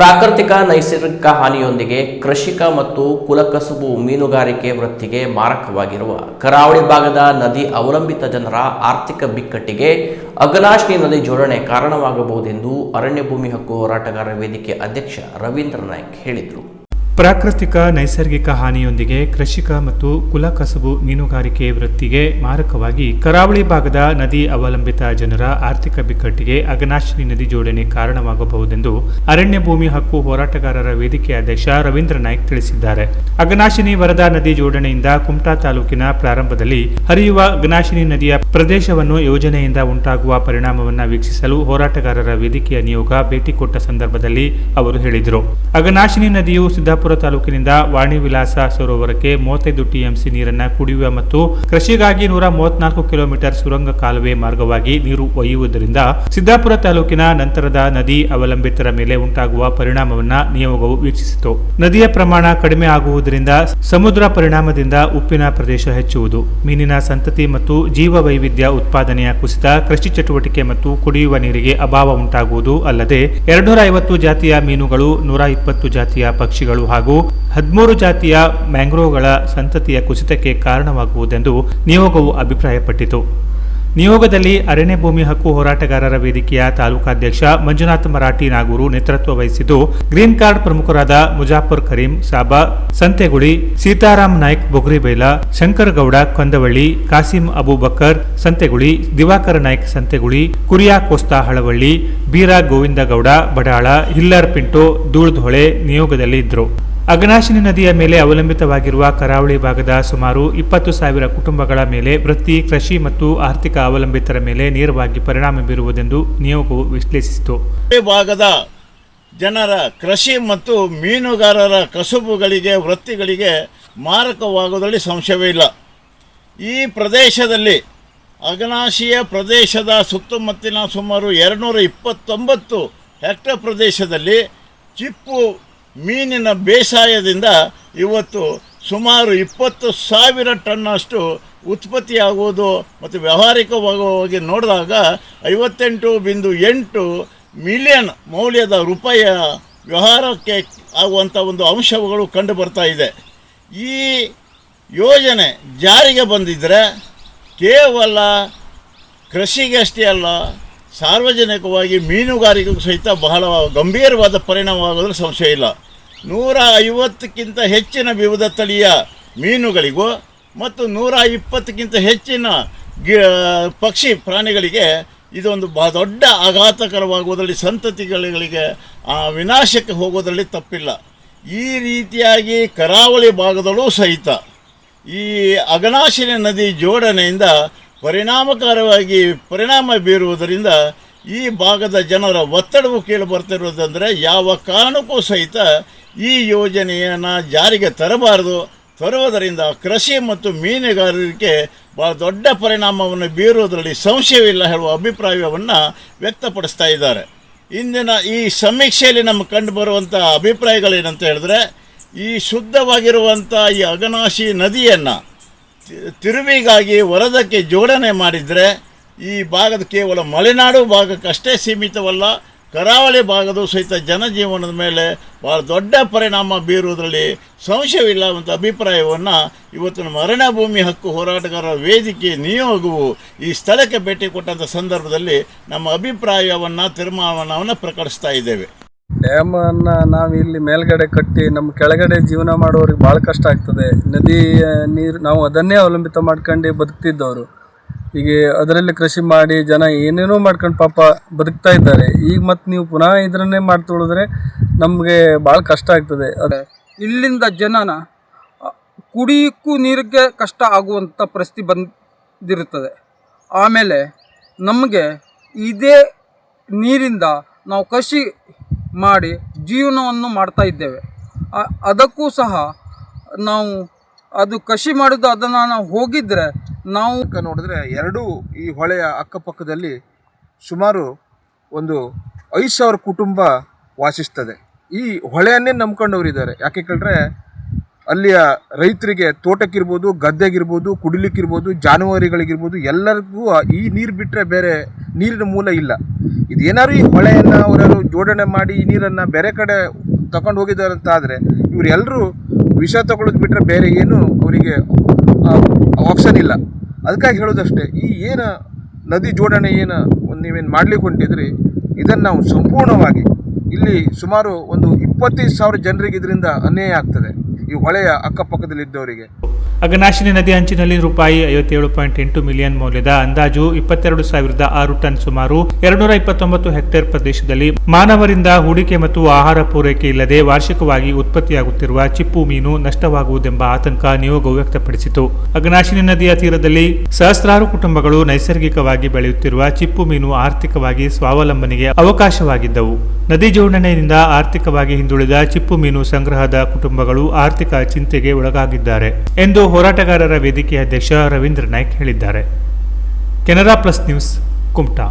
ಪ್ರಾಕೃತಿಕ ನೈಸರ್ಗಿಕ ಹಾನಿಯೊಂದಿಗೆ ಕೃಷಿಕ ಮತ್ತು ಕುಲಕಸುಬು ಮೀನುಗಾರಿಕೆ ವೃತ್ತಿಗೆ ಮಾರಕವಾಗಿರುವ ಕರಾವಳಿ ಭಾಗದ ನದಿ ಅವಲಂಬಿತ ಜನರ ಆರ್ಥಿಕ ಬಿಕ್ಕಟ್ಟಿಗೆ ಅಗಲಾಶ್ನಿ ನದಿ ಜೋಡಣೆ ಕಾರಣವಾಗಬಹುದೆಂದು ಅರಣ್ಯ ಭೂಮಿ ಹಕ್ಕು ಹೋರಾಟಗಾರರ ವೇದಿಕೆ ಅಧ್ಯಕ್ಷ ರವೀಂದ್ರ ನಾಯ್ಕ್ ಹೇಳಿದರು. ಪ್ರಾಕೃತಿಕ, ನೈಸರ್ಗಿಕ ಹಾನಿಯೊಂದಿಗೆ ಕೃಷಿಕ ಮತ್ತು ಕುಲಕಸಬು ಮೀನುಗಾರಿಕೆ ವೃತ್ತಿಗೆ ಮಾರಕವಾಗಿ ಕರಾವಳಿ ಭಾಗದ ನದಿ ಅವಲಂಬಿತ ಜನರ ಆರ್ಥಿಕ ಬಿಕ್ಕಟ್ಟಿಗೆ ಅಗನಾಶಿನಿ ನದಿ ಜೋಡಣೆ ಕಾರಣವಾಗಬಹುದೆಂದು ಅರಣ್ಯ ಭೂಮಿ ಹಕ್ಕು ಹೋರಾಟಗಾರರ ವೇದಿಕೆ ಅಧ್ಯಕ್ಷ ರವೀಂದ್ರ ನಾಯ್ಕ ತಿಳಿಸಿದ್ದಾರೆ. ಅಗನಾಶಿನಿ ವರದಾ ನದಿ ಜೋಡಣೆಯಿಂದ ಕುಮಟಾ ತಾಲೂಕಿನ ಪ್ರಾರಂಭದಲ್ಲಿ ಹರಿಯುವ ಅಗನಾಶಿನಿ ನದಿಯ ಪ್ರದೇಶವನ್ನು ಯೋಜನೆಯಿಂದ ಉಂಟಾಗುವ ಪರಿಣಾಮವನ್ನು ವೀಕ್ಷಿಸಲು ಹೋರಾಟಗಾರರ ವೇದಿಕೆಯ ನಿಯೋಗ ಭೇಟಿ ಕೊಟ್ಟ ಸಂದರ್ಭದಲ್ಲಿ ಅವರು ಹೇಳಿದರು. ಅಗನಾಶಿನಿ ನದಿಯು ಸಿದ್ದಾಪುರ ತಾಲೂಕಿನಿಂದ ವಾಣಿ ವಿಲಾಸ ಸರೋವರಕ್ಕೆ ಮೂವತ್ತೈದು ಟಿಎಂಸಿ ನೀರನ್ನು ಕುಡಿಯುವ ಮತ್ತು ಕೃಷಿಗಾಗಿ ನೂರ ಮೂವತ್ನಾಲ್ಕು ಕಿಲೋಮೀಟರ್ ಸುರಂಗ ಕಾಲುವೆ ಮಾರ್ಗವಾಗಿ ನೀರು ಒಯ್ಯುವುದರಿಂದ ಸಿದ್ದಾಪುರ ತಾಲೂಕಿನ ನಂತರದ ನದಿ ಅವಲಂಬಿತರ ಮೇಲೆ ಉಂಟಾಗುವ ಪರಿಣಾಮವನ್ನು ನಿಯೋಗವು ವೀಕ್ಷಿಸಿತು. ನದಿಯ ಪ್ರಮಾಣ ಕಡಿಮೆ ಆಗುವುದರಿಂದ ಸಮುದ್ರ ಪರಿಣಾಮದಿಂದ ಉಪ್ಪಿನ ಪ್ರದೇಶ ಹೆಚ್ಚುವುದು. ಮೀನಿನ ಸಂತತಿ ಮತ್ತು ಜೀವ ವೈವಿಧ್ಯ ಉತ್ಪಾದನೆಯ ಕುಸಿತ, ಕೃಷಿ ಚಟುವಟಿಕೆ ಮತ್ತು ಕುಡಿಯುವ ನೀರಿಗೆ ಅಭಾವ ಉಂಟಾಗುವುದು ಅಲ್ಲದೆ ಎರಡ್ನೂರ ಐವತ್ತು ಜಾತಿಯ ಮೀನುಗಳು ನೂರ ಇಪ್ಪತ್ತು ಜಾತಿಯ ಪಕ್ಷಿಗಳು ಹಾಗೂ ಹದಿಮೂರು ಜಾತಿಯ ಮ್ಯಾಂಗ್ರೋವ್ಗಳ ಸಂತತಿಯ ಕುಸಿತಕ್ಕೆ ಕಾರಣವಾಗುವುದೆಂದು ನಿಯೋಗವು ಅಭಿಪ್ರಾಯಪಟ್ಟಿತು. ನಿಯೋಗದಲ್ಲಿ ಅರಣ್ಯ ಭೂಮಿ ಹಕ್ಕು ಹೋರಾಟಗಾರರ ವೇದಿಕೆಯ ತಾಲೂಕಾಧ್ಯಕ್ಷ ಮಂಜುನಾಥ್ ಮರಾಠಿ ನಾಗೂರು ನೇತೃತ್ವ ವಹಿಸಿದ್ದು, ಗ್ರೀನ್ ಕಾರ್ಡ್ ಪ್ರಮುಖರಾದ ಮುಜಾಫರ್ ಕರೀಂ ಸಾಬಾ ಸಂತೆಗುಳಿ ಸೀತಾರಾಮ್ ನಾಯ್ಕ್ ಬೊಗ್ರಿಬೈಲ ಶಂಕರಗೌಡ ಕಂದವಳ್ಳಿ, ಕಾಸಿಂ ಅಬೂಬಕರ್ ಸಂತೆಗುಳಿ ದಿವಾಕರ ನಾಯ್ಕ್ ಸಂತೆಗುಳಿ ಕುರಿಯಾ ಕೋಸ್ತಾ ಹಳವಳ್ಳಿ, ಬೀರಾ ಗೋವಿಂದಗೌಡ ಬಡಾಳ, ಹಿಲ್ಲರ್ ಪಿಂಟೋ, ಧೂಳ್ಧೊಳೆ ನಿಯೋಗದಲ್ಲಿ ಇದ್ದರು. ಅಘನಾಶಿನಿ ನದಿಯ ಮೇಲೆ ಅವಲಂಬಿತವಾಗಿರುವ ಕರಾವಳಿ ಭಾಗದ ಸುಮಾರು ಇಪ್ಪತ್ತು ಸಾವಿರ ಕುಟುಂಬಗಳ ಮೇಲೆ ವೃತ್ತಿ, ಕೃಷಿ ಮತ್ತು ಆರ್ಥಿಕ ಅವಲಂಬಿತರ ಮೇಲೆ ನೇರವಾಗಿ ಪರಿಣಾಮ ಬೀರುವುದೆಂದು ನಿಯೋಗವು ವಿಶ್ಲೇಷಿಸಿತು. ಭಾಗದ ಜನರ ಕೃಷಿ ಮತ್ತು ಮೀನುಗಾರರ ಕಸುಬುಗಳಿಗೆ, ವೃತ್ತಿಗಳಿಗೆ ಮಾರಕವಾಗುವುದರಲ್ಲಿ ಸಂಶಯವೇ ಇಲ್ಲ. ಈ ಪ್ರದೇಶದಲ್ಲಿ ಅಘನಾಶಿಯ ಪ್ರದೇಶದ ಸುತ್ತಮುತ್ತಲಿನ ಸುಮಾರು ಎರಡುನೂರ ಇಪ್ಪತ್ತೊಂಬತ್ತು ಹೆಕ್ಟರ್ ಪ್ರದೇಶದಲ್ಲಿ ಚಿಪ್ಪು ಮೀನಿನ ಬೇಸಾಯದಿಂದ ಇವತ್ತು ಸುಮಾರು ಇಪ್ಪತ್ತು ಸಾವಿರ ಟನ್ನಷ್ಟು ಉತ್ಪತ್ತಿಯಾಗುವುದು ಮತ್ತು ವ್ಯಾವಹಾರಿಕವಾಗಿ ನೋಡಿದಾಗ ಐವತ್ತೆಂಟು ಬಿಂದು ಎಂಟು ಮಿಲಿಯನ್ ಮೌಲ್ಯದ ರೂಪಾಯಿಯ ವ್ಯವಹಾರಕ್ಕೆ ಆಗುವಂಥ ಒಂದು ಅಂಶಗಳು ಕಂಡು ಬರ್ತಾ ಇದೆ. ಈ ಯೋಜನೆ ಜಾರಿಗೆ ಬಂದಿದ್ದರೆ ಕೇವಲ ಕೃಷಿಗಷ್ಟೇ ಅಲ್ಲ ಸಾರ್ವಜನಿಕವಾಗಿ ಮೀನುಗಾರಿಕೆಗೂ ಸಹಿತ ಬಹಳ ಗಂಭೀರವಾದ ಪರಿಣಾಮವಾಗೋದ್ರಲ್ಲಿ ಸಂಶಯ ಇಲ್ಲ. ನೂರ ಐವತ್ತಕ್ಕಿಂತ ಹೆಚ್ಚಿನ ವಿವಿಧ ತಳಿಯ ಮೀನುಗಳಿಗೂ ಮತ್ತು ನೂರ ಇಪ್ಪತ್ತಕ್ಕಿಂತ ಹೆಚ್ಚಿನ ಗಿ ಪಕ್ಷಿ ಪ್ರಾಣಿಗಳಿಗೆ ಇದೊಂದು ಬಹ ದೊಡ್ಡ ಆಘಾತಕರವಾಗುವುದರಲ್ಲಿ ಸಂತತಿಗಳಿಗೆ ಆ, ವಿನಾಶಕ್ಕೆ ಹೋಗೋದರಲ್ಲಿ ತಪ್ಪಿಲ್ಲ. ಈ ರೀತಿಯಾಗಿ ಕರಾವಳಿ ಭಾಗದಲ್ಲೂ ಸಹಿತ ಈ ಅಗನಾಶಿನಿ ನದಿ ಜೋಡಣೆಯಿಂದ ಪರಿಣಾಮಕಾರವಾಗಿ ಪರಿಣಾಮ ಬೀರುವುದರಿಂದ ಈ ಭಾಗದ ಜನರ ಒತ್ತಡವು ಕೇಳಿ ಬರ್ತಿರೋದಂದರೆ ಯಾವ ಕಾರಣಕ್ಕೂ ಸಹಿತ ಈ ಯೋಜನೆಯನ್ನು ಜಾರಿಗೆ ತರಬಾರದು. ತರುವುದರಿಂದ ಕೃಷಿ ಮತ್ತು ಮೀನುಗಾರರಿಗೆ ಭಾಳ ದೊಡ್ಡ ಪರಿಣಾಮವನ್ನು ಬೀರುವುದರಲ್ಲಿ ಸಂಶಯವಿಲ್ಲ ಹೇಳುವ ಅಭಿಪ್ರಾಯವನ್ನು ವ್ಯಕ್ತಪಡಿಸ್ತಾ ಇದ್ದಾರೆ. ಇಂದಿನ ಈ ಸಮೀಕ್ಷೆಯಲ್ಲಿ ನಮಗೆ ಕಂಡುಬರುವಂಥ ಅಭಿಪ್ರಾಯಗಳೇನಂತ ಹೇಳಿದ್ರೆ, ಈ ಶುದ್ಧವಾಗಿರುವಂಥ ಈ ಅಗನಾಶಿ ನದಿಯನ್ನು ತಿರುವಿಗಾಗಿ ವರದಕ್ಕೆ ಜೋಡಣೆ ಮಾಡಿದರೆ ಈ ಭಾಗದ ಕೇವಲ ಮಲೆನಾಡು ಭಾಗಕ್ಕಷ್ಟೇ ಸೀಮಿತವಲ್ಲ, ಕರಾವಳಿ ಭಾಗದ ಸಹಿತ ಜನಜೀವನದ ಮೇಲೆ ಭಾಳ ದೊಡ್ಡ ಪರಿಣಾಮ ಬೀರುವುದರಲ್ಲಿ ಸಂಶಯವಿಲ್ಲ ಅಂತ ಅಭಿಪ್ರಾಯವನ್ನು ಇವತ್ತಿನ ಮರಣ ಭೂಮಿ ಹಕ್ಕು ಹೋರಾಟಗಾರರ ವೇದಿಕೆ ನಿಯೋಗವು ಈ ಸ್ಥಳಕ್ಕೆ ಭೇಟಿ ಕೊಟ್ಟಂಥ ಸಂದರ್ಭದಲ್ಲಿ ನಮ್ಮ ಅಭಿಪ್ರಾಯವನ್ನು, ತೀರ್ಮಾನವನ್ನು ಪ್ರಕಟಿಸ್ತಾ ಇದ್ದೇವೆ. ಡ್ಯಾಮನ್ನು ನಾವು ಇಲ್ಲಿ ಮೇಲ್ಗಡೆ ಕಟ್ಟಿ ನಮ್ಮ ಕೆಳಗಡೆ ಜೀವನ ಮಾಡೋರಿಗೆ ಭಾಳ ಕಷ್ಟ ಆಗ್ತದೆ. ನದಿ ನೀರು, ನಾವು ಅದನ್ನೇ ಅವಲಂಬಿತ ಮಾಡ್ಕೊಂಡು ಬದುಕ್ತಿದ್ದವರು. ಈಗ ಅದರಲ್ಲಿ ಕೃಷಿ ಮಾಡಿ ಜನ ಏನೇನೋ ಮಾಡ್ಕೊಂಡು ಪಾಪ ಬದುಕ್ತಾ ಇದ್ದಾರೆ. ಈಗ ಮತ್ತೆ ನೀವು ಪುನಃ ಇದನ್ನೇ ಮಾಡ್ತೊಳಿದ್ರೆ ನಮಗೆ ಭಾಳ ಕಷ್ಟ ಆಗ್ತದೆ. ಅದೇ ಇಲ್ಲಿಂದ ಜನನ ಕುಡಿಯಕ್ಕೂ ನೀರಿಗೆ ಕಷ್ಟ ಆಗುವಂಥ ಪರಿಸ್ಥಿತಿ ಬಂದಿರುತ್ತದೆ. ಆಮೇಲೆ ನಮಗೆ ಇದೇ ನೀರಿಂದ ನಾವು ಕೃಷಿ ಮಾಡಿ ಜೀವನವನ್ನು ಮಾಡ್ತಾ ಇದ್ದೇವೆ. ಅದಕ್ಕೂ ಸಹ ನಾವು ಅದು ಕಸಿ ಮಾಡಿದ್ದು ಅದನ್ನು ನಾವು ಹೋಗಿದ್ರೆ ನಾವು ನೋಡಿದ್ರೆ ಎರಡೂ ಈ ಹೊಳೆಯ ಅಕ್ಕಪಕ್ಕದಲ್ಲಿ ಸುಮಾರು ಒಂದು ಐದು ಸಾವಿರ ಕುಟುಂಬ ವಾಸಿಸ್ತದೆ. ಈ ಹೊಳೆಯನ್ನೇ ನಂಬ್ಕೊಂಡವರಿದ್ದಾರೆ. ಯಾಕೆ ಕೇಳಿದ್ರೆ ಅಲ್ಲಿಯ ರೈತರಿಗೆ ತೋಟಕ್ಕಿರ್ಬೋದು, ಗದ್ದೆಗಿರ್ಬೋದು, ಕುಡಿಲಿಕ್ಕಿರ್ಬೋದು, ಜಾನುವಾರುಗಳಿಗಿರ್ಬೋದು, ಎಲ್ಲರಿಗೂ ಈ ನೀರು ಬಿಟ್ಟರೆ ಬೇರೆ ನೀರಿನ ಮೂಲ ಇಲ್ಲ. ಇದೇನಾದ್ರು ಈ ಹೊಳೆಯನ್ನು ಅವರಾರು ಜೋಡಣೆ ಮಾಡಿ ಈ ನೀರನ್ನು ಬೇರೆ ಕಡೆ ತಗೊಂಡು ಹೋಗಿದ್ದಾರೆ ಅಂತ ಆದರೆ ಇವರೆಲ್ಲರೂ ವಿಷ ತಗೊಳ್ಳೋದು ಬಿಟ್ಟರೆ ಬೇರೆ ಏನು ಅವರಿಗೆ ಆಪ್ಷನ್ ಇಲ್ಲ. ಅದಕ್ಕಾಗಿ ಹೇಳೋದಷ್ಟೇ, ಈ ಏನು ನದಿ ಜೋಡಣೆ ಏನು ಒಂದು ನೀವೇನು ಮಾಡ್ಲಿಕ್ಕೆ ಹೊಂಟಿದ್ರಿ ಇದನ್ನು ನಾವು ಸಂಪೂರ್ಣವಾಗಿ ಇಲ್ಲಿ ಸುಮಾರು ಒಂದು ಇಪ್ಪತ್ತೈದು ಸಾವಿರ ಜನರಿಗೆ ಇದರಿಂದ ಅನ್ಯಾಯ ಆಗ್ತದೆ. ಈ ಹೊಳೆಯ ಅಕ್ಕಪಕ್ಕದಲ್ಲಿದ್ದವರಿಗೆ. ಅಘನಾಶಿನಿ ನದಿ ಅಂಚಿನಲ್ಲಿ ರೂಪಾಯಿ ಐವತ್ತೇಳು ಪಾಯಿಂಟ್ ಎಂಟು ಮಿಲಿಯನ್ ಮೌಲ್ಯದ ಅಂದಾಜು ಇಪ್ಪತ್ತೆರಡು ಸಾವಿರದ ಆರು ಟನ್ ಸುಮಾರು ಎರಡುನೂರ ಇಪ್ಪತ್ತೊಂಬತ್ತು ಹೆಕ್ಟೇರ್ ಪ್ರದೇಶದಲ್ಲಿ ಮಾನವರಿಂದ ಹೂಡಿಕೆ ಮತ್ತು ಆಹಾರ ಪೂರೈಕೆ ಇಲ್ಲದೆ ವಾರ್ಷಿಕವಾಗಿ ಉತ್ಪತ್ತಿಯಾಗುತ್ತಿರುವ ಚಿಪ್ಪು ಮೀನು ನಷ್ಟವಾಗುವುದೆಂಬ ಆತಂಕ ನಿಯೋಗವು ವ್ಯಕ್ತಪಡಿಸಿತು. ಅಘನಾಶಿನಿ ನದಿಯ ತೀರದಲ್ಲಿ ಸಹಸ್ರಾರು ಕುಟುಂಬಗಳು ನೈಸರ್ಗಿಕವಾಗಿ ಬೆಳೆಯುತ್ತಿರುವ ಚಿಪ್ಪು ಮೀನು ಆರ್ಥಿಕವಾಗಿ ಸ್ವಾವಲಂಬನೆಗೆ ಅವಕಾಶವಾಗಿದ್ದವು. ನದಿ ಜೋಡಣೆಯಿಂದ ಆರ್ಥಿಕವಾಗಿ ಹಿಂದುಳಿದ ಚಿಪ್ಪು ಮೀನು ಸಂಗ್ರಹದ ಕುಟುಂಬಗಳು ಆರ್ಥಿಕ ಚಿಂತೆಗೆ ಒಳಗಾಗಿದ್ದಾರೆ ಎಂದು ಹೋರಾಟಗಾರರ ವೇದಿಕೆ ಅಧ್ಯಕ್ಷ ರವೀಂದ್ರ ನಾಯ್ಕ್ ಹೇಳಿದ್ದಾರೆ. Canara plus news Kumta.